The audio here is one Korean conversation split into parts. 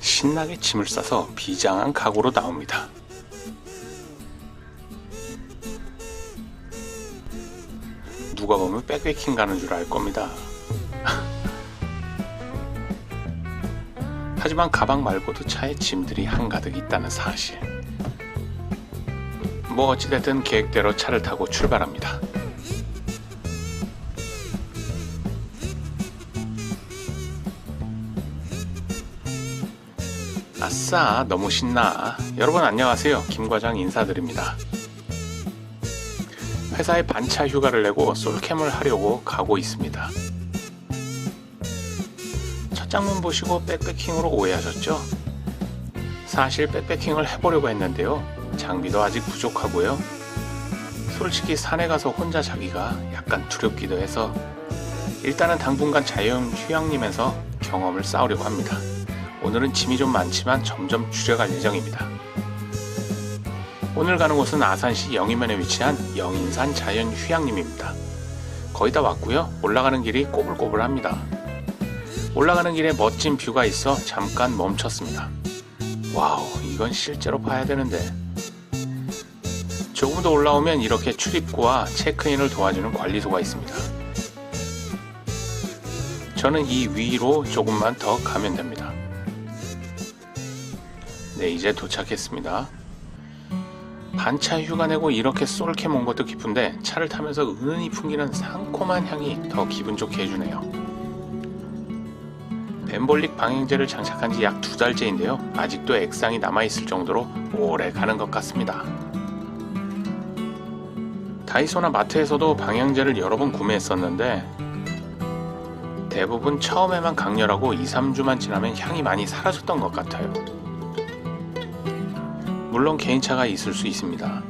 신나게 짐을 싸서 비장한 각오로 나옵니다. 누가 보면 백패킹 가는 줄 알 겁니다. 하지만 가방 말고도 차에 짐들이 한가득 있다는 사실. 뭐 어찌됐든 계획대로 차를 타고 출발합니다. 아싸, 너무 신나. 여러분 안녕하세요. 김 과장 인사드립니다. 회사에 반차 휴가를 내고 솔캠을 하려고 가고 있습니다. 첫 장면 보시고 백패킹으로 오해하셨죠? 사실 백패킹을 해보려고 했는데요. 장비도 아직 부족하고요. 솔직히 산에 가서 혼자 자기가 약간 두렵기도 해서 일단은 당분간 자연 휴양림에서 경험을 쌓으려고 합니다. 오늘은 짐이 좀 많지만 점점 줄여갈 예정입니다. 오늘 가는 곳은 아산시 영이면에 위치한 영인산 자연휴양림입니다. 거의 다 왔고요. 올라가는 길이 꼬불꼬불합니다. 올라가는 길에 멋진 뷰가 있어 잠깐 멈췄습니다. 와우, 이건 실제로 봐야 되는데. 조금 더 올라오면 이렇게 출입구와 체크인을 도와주는 관리소가 있습니다. 저는 이 위로 조금만 더 가면 됩니다. 네, 이제 도착했습니다. 반차 휴가 내고 이렇게 솔캠 온 것도 기쁜데 차를 타면서 은은히 풍기는 상콤한 향이 더 기분 좋게 해주네요. 벤볼릭 방향제를 장착한 지 약 두 달째인데요. 아직도 액상이 남아있을 정도로 오래 가는 것 같습니다. 다이소나 마트에서도 방향제를 여러 번 구매했었는데 대부분 처음에만 강렬하고 2, 3주만 지나면 향이 많이 사라졌던 것 같아요. 물론 개인차가 있을 수 있습니다.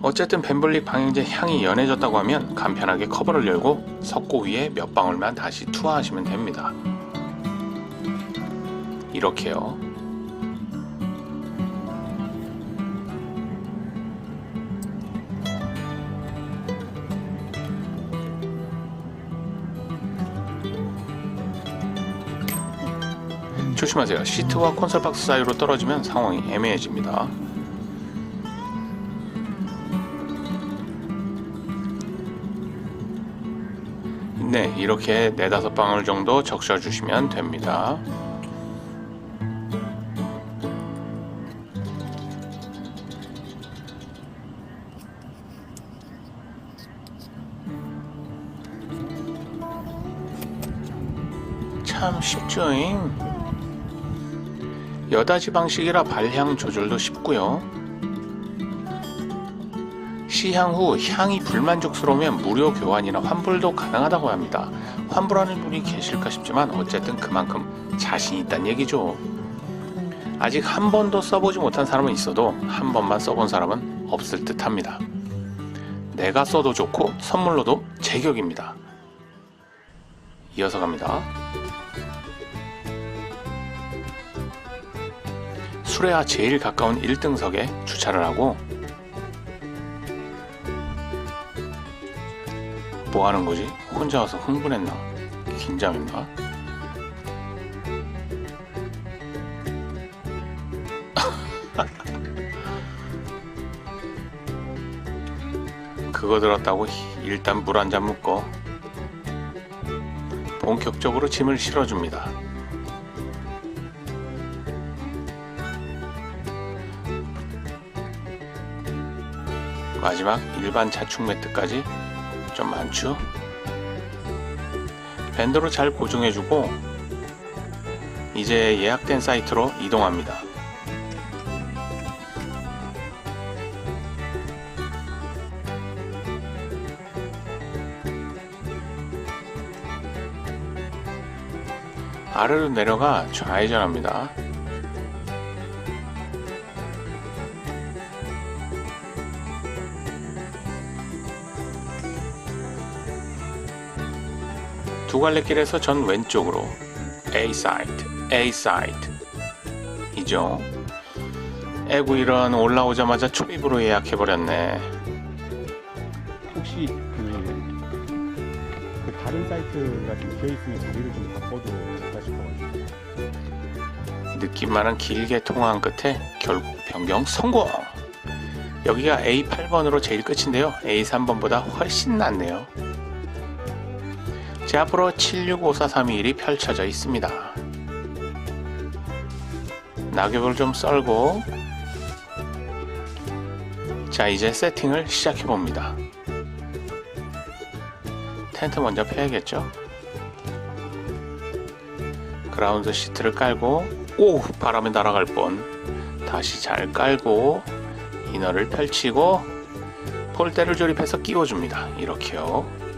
어쨌든 벤블릭 방향제 향이 연해졌다고 하면 간편하게 커버를 열고 석고 위에 몇 방울만 다시 투하하시면 됩니다. 이렇게요. 조심하세요. 시트와 콘솔 박스 사이로 떨어지면 상황이 애매해집니다. 네, 이렇게 네다섯 방울 정도 적셔 주시면 됩니다. 참 쉽죠잉. 여다지 방식이라 발향 조절도 쉽고요. 시향 후 향이 불만족스러우면 무료 교환이나 환불도 가능하다고 합니다. 환불하는 분이 계실까 싶지만 어쨌든 그만큼 자신 있다는 얘기죠. 아직 한 번도 써보지 못한 사람은 있어도 한 번만 써본 사람은 없을 듯 합니다. 내가 써도 좋고 선물로도 제격입니다. 이어서 갑니다. 수레와 제일 가까운 1등석에 주차를 하고 뭐 하는 거지? 혼자 와서 흥분했나? 긴장했나? 그거 들었다고 일단 물 한 잔 묻고 본격적으로 짐을 실어줍니다. 마지막 일반 자축 매트까지 좀 많죠? 밴드로 잘 고정해주고 이제 예약된 사이트로 이동합니다. 아래로 내려가 좌회전합니다. 두 갈래 길에서 전 왼쪽으로 A 사이트, A 사이트 이죠. 에구 이런 올라오자마자 초입으로 예약해 버렸네. 혹시 그, 그 다른 사이트가 좀 비어 있으면 거기를 좀 바꿔도 될까 싶어가지고 느낌만은 길게 통화한 끝에 결국 변경 성공! 여기가 A8번으로 제일 끝인데요. A3번보다 훨씬 낫네요. 제 앞으로 765431이 펼쳐져 있습니다. 낙엽을 좀 썰고 자 이제 세팅을 시작해 봅니다. 텐트 먼저 펴야겠죠? 그라운드 시트를 깔고 오 바람에 날아갈 뻔 다시 잘 깔고 이너를 펼치고 폴대를 조립해서 끼워줍니다. 이렇게요.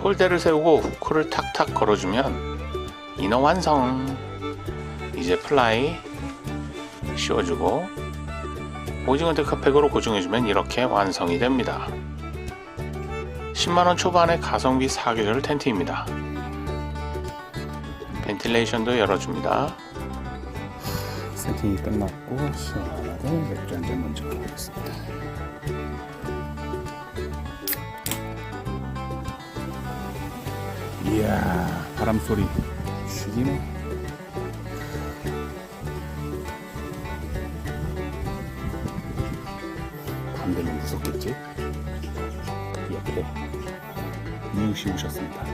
폴대를 세우고 후크를 탁탁 걸어주면 이너 완성. 이제 플라이 씌워주고 오징어 데카팩으로 고정해주면 이렇게 완성이 됩니다. 10만원 초반의 가성비 사계절 텐트입니다. 벤틸레이션도 열어줍니다. 세팅이 끝났고 시원하게 맥주 한잔 먼저 먹겠습니다. 이야 바람 소리 죽이네. 밤 되면 무섭겠지? 옆에 이웃이 오셨습니다.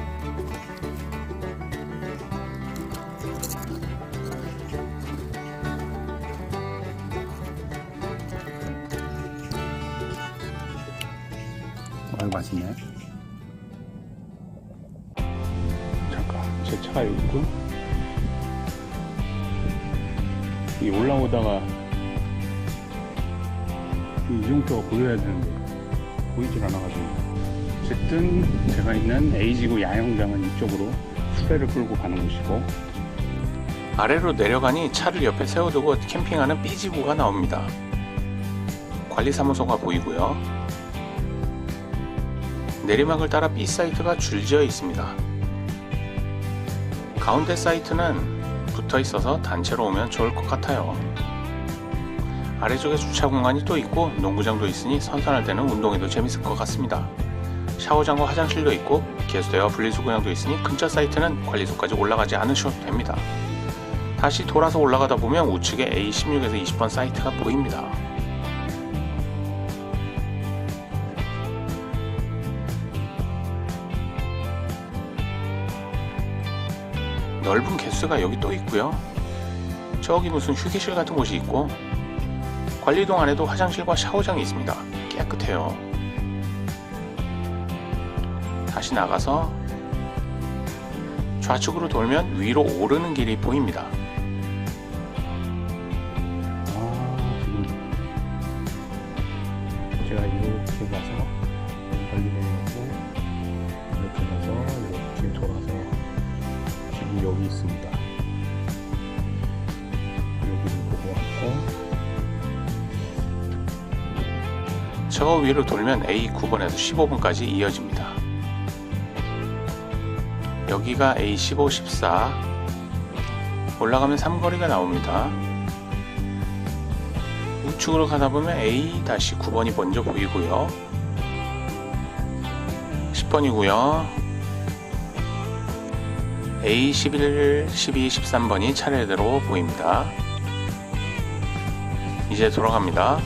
아유 맛있네. 잠깐 제 차가 여기 있고 이 올라오다가 이 이정표가 보여야 되는데 보이질 않아가지고 어쨌든 제가 있는 A지구 야영장은 이쪽으로 수레를 끌고 가는 곳이고 아래로 내려가니 차를 옆에 세워두고 캠핑하는 B지구가 나옵니다. 관리사무소가 보이고요. 내리막을 따라 B 사이트가 줄지어 있습니다. 가운데 사이트는 붙어 있어서 단체로 오면 좋을 것 같아요. 아래쪽에 주차 공간이 또 있고 농구장도 있으니 선선할 때는 운동해도 재밌을 것 같습니다. 샤워장과 화장실도 있고 개수대와 분리수거장도 있으니 근처 사이트는 관리소까지 올라가지 않으셔도 됩니다. 다시 돌아서 올라가다 보면 우측에 A16에서 20번 사이트가 보입니다. 넓은 개수가 여기 또 있고요. 저기 무슨 휴게실 같은 곳이 있고 관리동 안에도 화장실과 샤워장이 있습니다. 깨끗해요. 다시 나가서 좌측으로 돌면 위로 오르는 길이 보입니다. 있습니다. 여기를 보고 왔고 저 위로 돌면 A9번에서 15번까지 이어집니다. 여기가 A15, 14 올라가면 삼거리가 나옵니다. 우측으로 가다 보면 A-9번이 먼저 보이고요. 10번이고요. A11, 12, 13번이 차례대로 보입니다. 이제 돌아갑니다.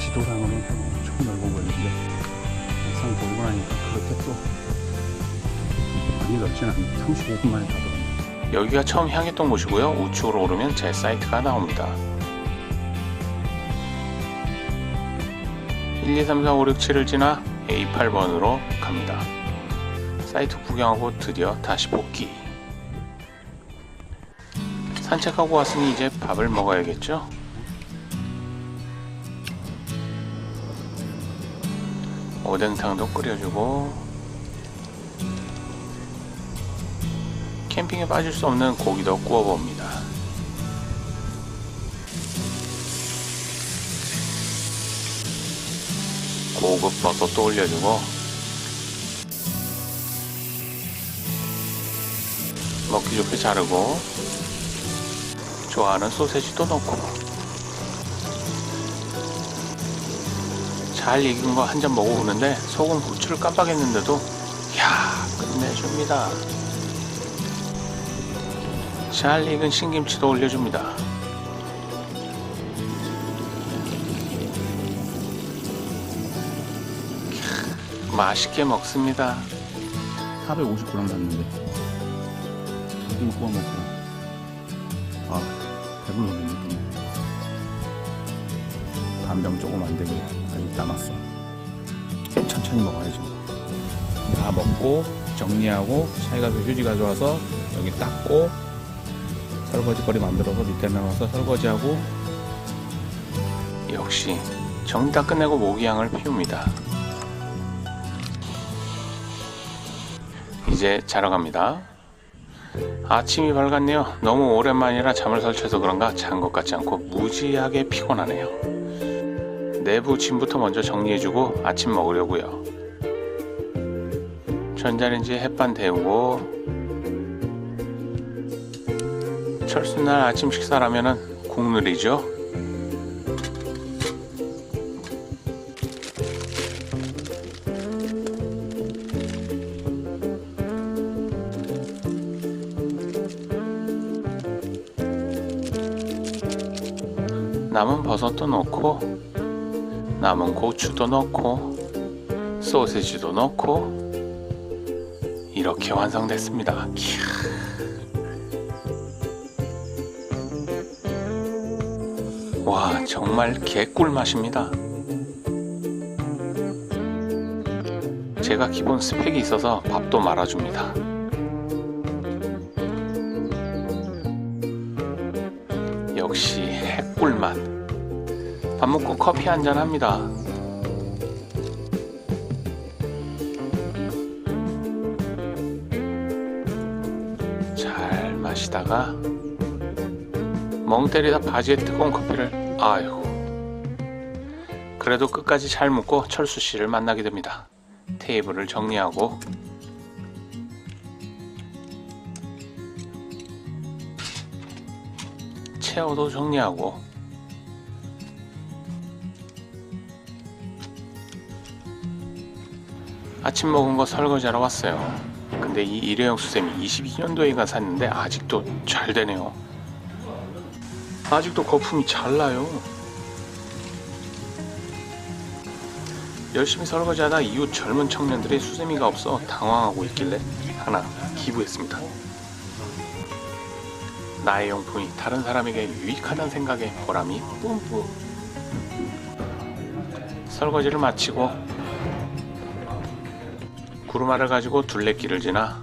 지도상으로는 엄청 넓어 보이는데 막상 보고 나니까 그렇게 또 많이 넓진 않네 35분 만에 다 들었네 여기가 처음 향했던 곳이고요. 우측으로 오르면 제 사이트가 나옵니다. 1, 2, 3, 4, 5, 6, 7을 지나 A8번으로 갑니다. 사이트 구경하고 드디어 다시 복귀. 산책하고 왔으니 이제 밥을 먹어야겠죠? 오뎅탕도 끓여주고 캠핑에 빠질 수 없는 고기도 구워봅니다. 고급 버섯도 올려주고 먹기 좋게 자르고 좋아하는 소세지도 넣고 잘 익은 거 한 잔 먹어보는데 소금 후추를 깜빡했는데도 야 끝내줍니다. 잘 익은 신김치도 올려줍니다. 캬, 맛있게 먹습니다. 450g 샀는데 이거 구워 먹고 아 배불러는 느낌 간병 조금 안 되게 아직 남았어. 천천히 먹어야지 다 먹고 정리하고 샤이 가서 휴지 가져와서 여기 닦고 설거지 거리 만들어서 밑에 나가서 설거지하고. 역시 정리 다 끝내고 모기향을 피웁니다. 이제 자러 갑니다. 아침이 밝았네요. 너무 오랜만이라 잠을 설쳐서 그런가 잔 것 같지 않고 무지하게 피곤하네요. 내부 짐부터 먼저 정리해주고 아침 먹으려고요. 전자레인지에 햇반 데우고 철수날 아침 식사라면은 국룰이죠. 남은 버섯도 넣고 남은 고추도 넣고 소세지도 넣고 이렇게 완성됐습니다. 캬. 와 정말 개꿀 맛입니다. 제가 기본 스펙이 있어서 밥도 말아줍니다. 역시 핵꿀맛. 밥 먹고 커피 한 잔 합니다. 잘 마시다가 멍 때리다 바지에 뜨거운 커피를 아이고 그래도 끝까지 잘 묵고 철수 씨를 만나게 됩니다. 테이블을 정리하고 체어도 정리하고 아침 먹은 거 설거지하러 왔어요. 근데 이 일회용 수세미 22년도에가 샀는데 아직도 잘 되네요. 아직도 거품이 잘 나요. 열심히 설거지하다 이웃 젊은 청년들이 수세미가 없어 당황하고 있길래 하나 기부했습니다. 나의 용품이 다른 사람에게 유익하다는 생각에 보람이 뿜뿜. 설거지를 마치고 구루마를 가지고 둘레길을 지나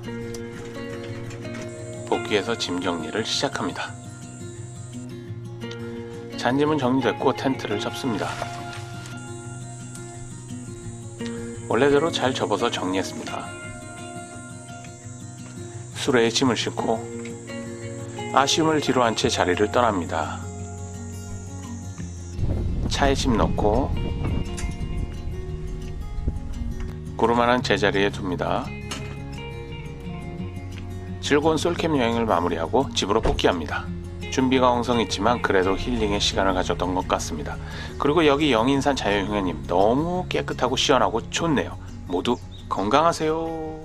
복귀해서 짐 정리를 시작합니다. 잔짐은 정리됐고 텐트를 접습니다. 원래대로 잘 접어서 정리했습니다. 수레에 짐을 싣고 아쉬움을 뒤로 한 채 자리를 떠납니다. 차에 짐 넣고 구루마는 제자리에 둡니다. 즐거운 솔캠 여행을 마무리하고 집으로 복귀합니다. 준비가 엉성했지만 그래도 힐링의 시간을 가졌던 것 같습니다. 그리고 여기 영인산 자연휴게님 너무 깨끗하고 시원하고 좋네요. 모두 건강하세요.